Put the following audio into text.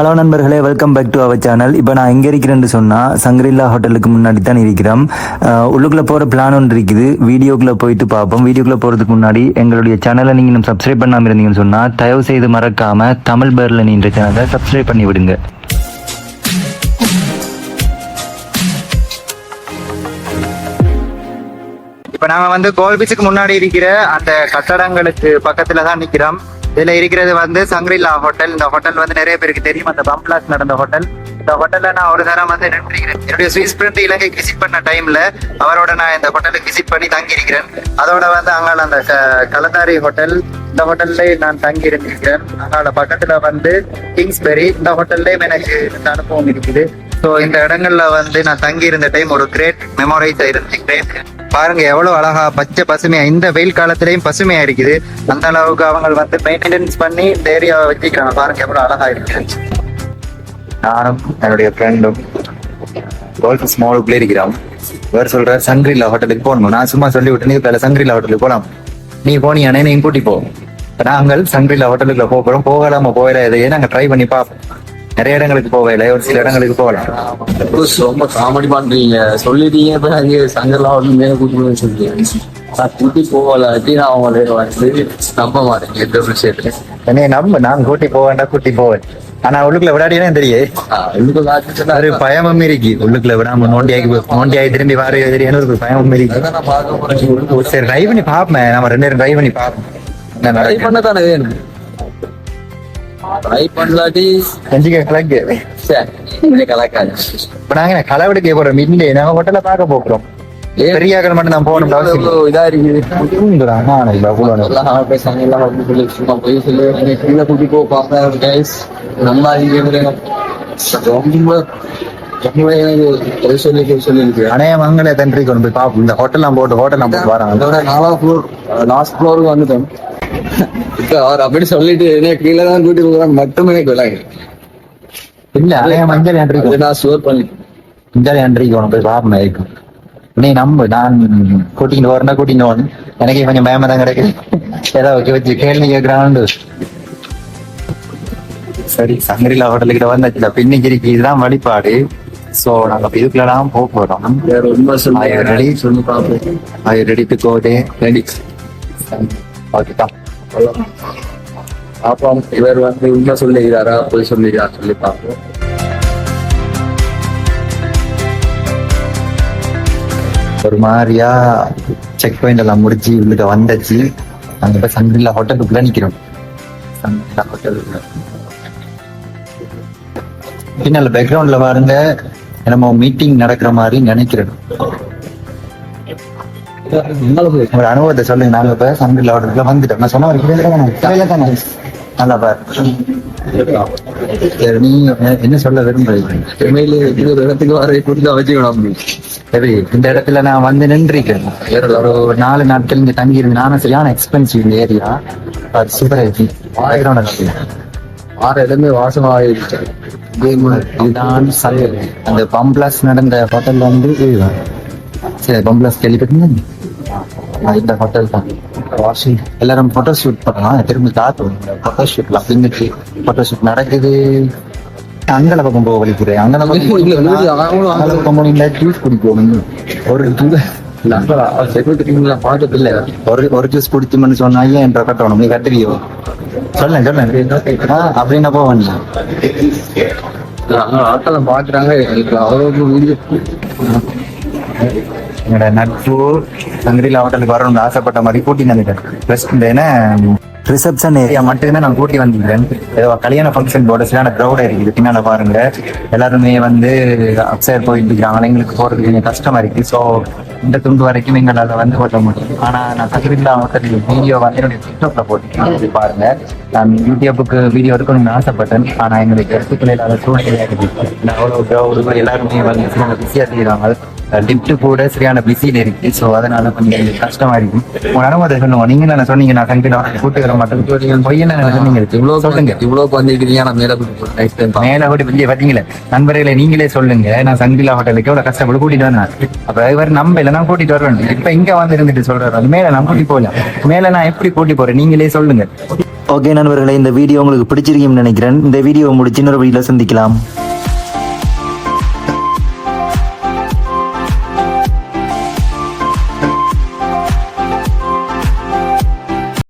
Hello நண்பர்களே welcome back to our channel இப்போ நான் எங்கே இருக்கிறேன்னு சொன்னால் சங்கரில்லா ஹோட்டலுக்கு முன்னாடி தான் இருக்கிறோம். உள்ளுக்குள்ளே போகிற பிளான் ஒன்று இருக்குது. வீடியோக்குள்ளே போயிட்டு பார்ப்போம். வீடியோக்குள்ளே போகிறதுக்கு முன்னாடி எங்களுடைய சேனலை நீங்கள் இன்னும் சப்ஸ்கிரைப் பண்ணாமல் இருந்தீங்கன்னு சொன்னால் தயவு செய்து மறக்காமல் தமிழ் பேரில் நீன்ற சேனலை சப்ஸ்கிரைப் பண்ணி விடுங்க. இப்போ நாங்கள் வந்து கோல் பீச்சுக்கு முன்னாடி இருக்கிற அந்த கட்டடங்களுக்கு பக்கத்தில் தான் நிற்கிறோம் இதுல இருக்கிறது வந்து சங்கரில்லா ஹோட்டல். இந்த ஹோட்டல் வந்து நிறைய பேருக்கு தெரியும். அந்த பம்ப்ளாஸ் நடந்த ஹோட்டல். இந்த ஹோட்டல்ல நான் ஒரு தரம் வந்து நின்றுக்கிறேன் என்னுடைய சுவிஸ் ஃப்ரெண்ட் இலங்கைக்கு விசிட் பண்ண டைம்ல அவரோட நான் இந்த ஹோட்டலுக்கு விசிட் பண்ணி தங்கியிருக்கிறேன். அதோட வந்து அங்கால அந்த க- கலந்தாரி ஹோட்டல் இந்த ஹோட்டல்ல நான் தங்கி இருந்திருக்கிறேன் அங்கால பக்கத்துல வந்து கிங்ஸ்பெரி இந்த ஹோட்டல்லையும் எனக்கு இந்த அனுபவம் இருக்குது. ஸோ இந்த இடங்கள்ல வந்து நான் தங்கி இருந்த டைம் ஒரு கிரேட் மெமரைஸ் இருந்துக்கிறேன் பாருங்க எவ்வளவு அழகா பச்சை பசுமையா இந்த வெயில் காலத்திலயும் பசுமையா இருக்குது அந்த அளவுக்கு அவங்க வந்து மெயின்டெனன்ஸ் பண்ணி இந்த ஏரியாவை வச்சுக்கிறாங்க பாருங்க எவ்வளவு அழகா இருக்கு. நானும் என்னுடைய ஃப்ரெண்டும் கோல்ஃப் ஸ்மால் பிளே இருக்கிறோம் வேறு சொல்ற சங்கரிலா ஹோட்டலுக்கு போகணும்? நான் சும்மா சொல்லி விட்டு நீ பேல சங்கரிலா ஹோட்டலுக்கு போலாம். நீ போனியானே நீ கூட்டி போ. நாங்கள் சங்கரிலா ஹோட்டலுக்குள்ள போக போறோம். போகலாம போகல இதையே ட்ரை பண்ணி பார்ப்போம். நிறைய இடங்களுக்கு போகல ஒரு சில இடங்களுக்கு போகலாம். ரொம்ப காமெடி பண்றீங்க. சொல்லிட்டீங்க இப்ப அங்கே சங்கர்லாம் வந்து மேல கூட்டி சொல்றீங்க. நான் கூட்டி அவங்களே வந்து நம்ப மாட்டேங்க எந்த விஷயத்துல நம்ப நான் கூட்டி போவேன்டா கூட்டி போவேன். ஆனா உள்ளுக்குள்ள விளையாடினே தெரியும் ஒரு பயமும் இருக்கு. உள்ளுக்குள்ள விடாம நோண்டியாகி நோண்டியாகி திரும்பி வார எதிரியான ஒரு பயமும் இருக்கு. சரி ட்ரை பண்ணி பாப்பேன் நம்ம ரெண்டு பேரும் ட்ரை பண்ணி பாப்போம் என்ன ட்ரை நடக்குது? பண்ண தானே வேணும். ட்ரை பண்ணலாட்டி செஞ்சுக்க கலக்கு. சரி கலக்காது. இப்ப நாங்க என்ன களவெடுக்க போறோம் இல்லையே நாங்க ஹோட்டல்ல பார்க்க போறோம் பெரியாக்கள் மட்டும் நான் போகணும் அவசியம். இதா இருக்குது. சும்மா போய் சொல்லி கீழே கூட்டி போ பாப்பேன் கைஸ் ரொம்ப தன்றி கொண்டு போய் பாப்போம். இந்த ஹோட்டல்லாம் போட்டு ஹோட்டல்லாம் போட்டு வராங்க. அதோட நாலாம் ஃப்ளோர் லாஸ்ட் ஃப்ளோருக்கு வந்துட்டோம். அவர் அப்படி சொல்லிட்டு என்ன கீழே தான் கூட்டி போகிறாங்க மட்டும் எனக்கு விளாங்க இல்ல மஞ்சள் அது நான் ஸ்டோர் பண்ணிட்டேன் மஞ்சள் அன்றி கொண்டு போய் பாப்போம் இருக்கும் நீ நம்பு நான் கூட்டிட்டு வரணும் கூட்டிட்டு வரணும் எனக்கு கொஞ்சம் பயமா தான் கிடைக்குது. ஏதோ ஓகே வச்சு கேள்வி கேட்கறான்னு சரி சங்கரிலா ஹோட்டலுக்கிட்ட வந்தாச்சுல. பின்னிக்கிரிக்கு இதுதான் வழிபாடு. சோ நாங்க இப்ப இதுக்குள்ளதான் போக போறோம். வேற ரொம்ப Are you சொல்லி பார்ப்போம். You ready to go there? Ready come. பாப்போம். இவர் வந்து உண்மை சொல்லுகிறாரா பொய் சொல்லுகிறாரா சொல்லி பார்ப்போம். ஒரு மாதிரியா செக் பாயிண்ட் எல்லாம் முடிச்சு உள்ளுக்க வந்தாச்சு. அங்க போய் சங்கரிலா ஹோட்டலுக்குள்ள நிக்கிறோம். சங்கரிலா ஹோட்டலுக்குள்ள. பின்னால பேக்ரவுண்ட்ல பாருங்க. நம்ம மீட்டிங் நடக்கிற மாதிரி நினைக்கிறேன் ஒரு அனுபவத்தை சொல்லுங்க நாங்க இப்ப சங்கரிலா ஹோட்டலுக்குள்ள வந்துட்டோம். நான் சொன்ன வரைக்கும் நல்லா பாரு. நீ என்ன சொல்ல விரும்புறீங்க? உண்மையிலே இது ஒரு இடத்துக்கு வர புரிஞ்சா வச்சுக்கணும் சரி இந்த இடத்துல நான் வந்து நின்றிருக்கேன் ஒரு நாலு நாட்கள் இங்க தங்கி இருந்து நானும் சரியான எக்ஸ்பென்சிவ் இந்த ஏரியா சூப்பரா இருக்கு பேக்ரவுண்ட் ஆறு இடமே வாசமாகிடுச்சு இதுதான் சல் அந்த பம்ப்ளாஸ் நடந்த ஹோட்டல் வந்து இதுதான் சரி பம்ப்ளாஸ் கேள்விப்பட்டீங்க இந்த ஹோட்டல் தான். வாஷிங் எல்லாரும் போட்டோ ஷூட் பண்ணலாம். திரும்பி காட்டும் போட்டோ ஷூட்லாம் இன்னைக்கு போட்டோ ஷூட் நடக்குது. அங்கல பக்கம் போக வலிக்கிறேன் அங்கல பக்கம் போனீங்கன்னா ஜூஸ் குடிக்கணும் ஒரு juice- செக்யூரிட்டி ஒரு ஜூஸ் குடிச்சுமன்னு சொன்னா ஏன் என்ற கட்டணும் நீ கட்டுவியோ? சொல்லேன் சொல்லேன். ஆ அப்படின்னு போவேன் ஆட்களை பாக்குறாங்க எனக்கு அவ்வளவு வீடு என்னோட நட்பு சங்கரிலா ஹோட்டலுக்கு வரணும்னு ஆசைப்பட்ட மாதிரி கூட்டி வந்துட்டேன். ப்ளஸ் இந்த என்ன ரிசப்ஷன் ஏரியா மட்டுமே நான் கூட்டி வந்திருக்கேன் ஏதோ கல்யாண ஃபங்க்ஷன் போட சரியான க்ரௌட் இருக்குது பின்னால பாருங்க. எல்லாருமே வந்து அப்சைட் போயிட்டு இருக்காங்க. எங்களுக்கு போறது கொஞ்சம் கஷ்டமா இருக்கு. ஸோ இந்த துண்டு வரைக்கும் எங்களால் வந்து ஓட்ட முடியும். ஆனால் நான் சங்கரிலா ஹோட்டல் வீடியோ வந்து என்னுடைய டிக்டாக்ல போட்டுருக்கேன். பாருங்க. நான் யூடியூப்புக்கு வீடியோ எடுக்கணும்னு ஆசைப்பட்டேன். ஆனால் எங்களுக்கு எடுத்துக்கல இல்லாத சூழ்நிலையா இருக்குது நான் அவ்வளோ க்ரௌடு எல்லாருமே வந்து பிஸியாக செய்கிறாங்க லிஃப்ட் கூட சரியான பிஸியில் இருக்கு. ஸோ அதனால கொஞ்சம் கஷ்டமா இருக்கு. உங்க அனுமதி சொல்லுங்க. நீங்க என்ன சொன்னீங்க? நான் சங்கீதா கூட்டு வர மாட்டேன் பொய் என்ன சொன்னீங்க? இவ்வளவு சொல்லுங்க. இவ்வளவு பண்ணிருக்கீங்க நான் மேல மேல கூட வெளியே பாத்தீங்களே? நண்பர்களே நீங்களே சொல்லுங்க. நான் சங்கிலா ஹோட்டலுக்கு எவ்வளவு கஷ்டப்பட்டு கூட்டிட்டு வந்தேன். அப்ப இவர் நம்ப இல்ல நான் கூட்டிட்டு வருவேன் இப்ப இங்க வந்து இருந்துட்டு சொல்றாரு. அது மேல நான் கூட்டி போகல. மேல நான் எப்படி கூட்டி போறேன்? நீங்களே சொல்லுங்க. ஓகே நண்பர்களே இந்த வீடியோ உங்களுக்கு பிடிச்சிருக்கும்னு நினைக்கிறேன். இந்த வீடியோ முடிச்சு இன்னொரு வீடியோல சந்திக்கலாம்.